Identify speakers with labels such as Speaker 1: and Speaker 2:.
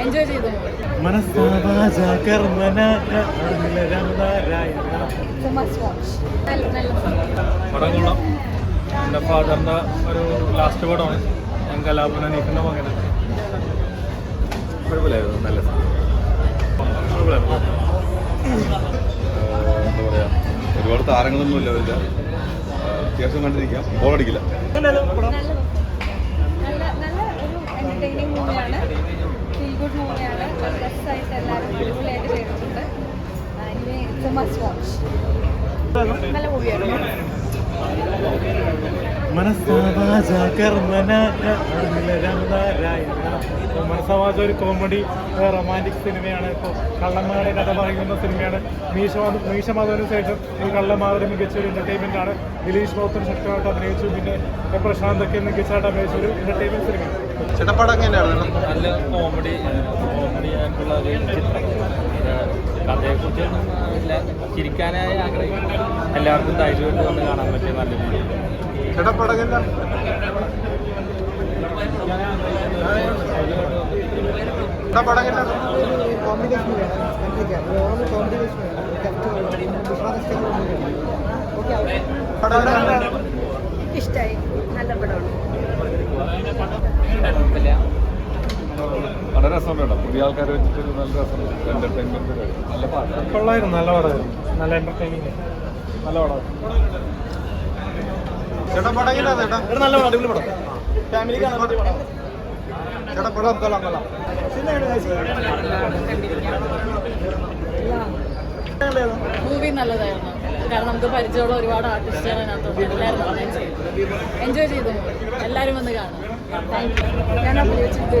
Speaker 1: Enjoy ചെയ്തു
Speaker 2: പടം കൊള്ളാം ഒരു ലാസ്റ്റ് പടമാണ് ഞാൻ കലാപനീക്കുന്ന മകന്
Speaker 3: കുഴപ്പമില്ലായിരുന്നു നല്ല എന്താ പറയാ ഒരുപാട് താരങ്ങളൊന്നുമില്ല അവരില്ല അത്യാവശ്യം കണ്ടിരിക്കാം ബോളടിക്കില്ല
Speaker 1: നല്ല നല്ല നല്ല ഒരു എന്റർടൈനിങ് മൂവിയാണ് ഫീൽ ഗുഡ് മൂവിയാണ് രസമായിട്ട് എല്ലാവരും അടിപൊളിയായിട്ട് ചെയ്തിട്ടുണ്ട് ഇനി ഇറ്റ്സ് മസ്റ്റ്
Speaker 2: ഒരു കോമഡി റൊമാന്റിക് സിനിമയാണ് ഇപ്പോൾ കള്ളന്മാരുടെ കഥ പറയുന്ന സിനിമയാണ് മീശമാധ മീശമാധവന് ശേഷം ഈ കള്ളന്മാരുടെ മികച്ച ഒരു എന്റർടൈൻമെന്റ് ആണ് ദിലീഷ് ബോത്തൻ ശക്തമായിട്ട് അഭിനയിച്ചു പിന്നെ പ്രശാന്തൊക്കെ മികച്ചതായിട്ട് അഭിനയിച്ച ഒരു എന്റർടൈൻമെന്റ് സിനിമയാണ്
Speaker 3: ചിട്ടപ്പാടൊക്കെ
Speaker 4: നല്ല കോമഡി കോമഡി ആയിട്ടുള്ള കഥയെക്കുറിച്ച് ഇല്ല ചിരിക്കാനായി ആഗ്രഹിക്കുന്നു. എല്ലാവർക്കും ധൈര്യമായിട്ട് വന്ന് കാണാൻ പറ്റിയ നല്ല?
Speaker 1: ഇഷ്ടമായി നല്ല പടമാണ്.
Speaker 3: രസമുണ്ട് പുതിയ ആൾക്കാരെ വെച്ചിട്ട് നല്ല രസമുണ്ട് എന്റർടൈൻമെന്റ് നല്ല പാട്ട്.
Speaker 2: കൊള്ളായിരുന്നു നല്ല പടമായിരുന്നു നല്ല എന്റർടൈനിങ് നല്ല
Speaker 3: ചേട്ടാ
Speaker 2: നല്ല പടം അടിപൊളി പടം. പടം.
Speaker 3: കൊള്ളാം കൊള്ളാം
Speaker 1: മൂവി നല്ലതായിരുന്നു. കാരണം നമുക്ക് പരിചയമുള്ള ഒരുപാട് ആർട്ടിസ്റ്റുകൾ അതിനകത്തുണ്ട് എല്ലാവരും ചെയ്തു എൻജോയ് ചെയ്തു. എല്ലാവരും വന്ന് കാണും. താങ്ക് യു ഞാൻ അഭിനയിച്ചിട്ട്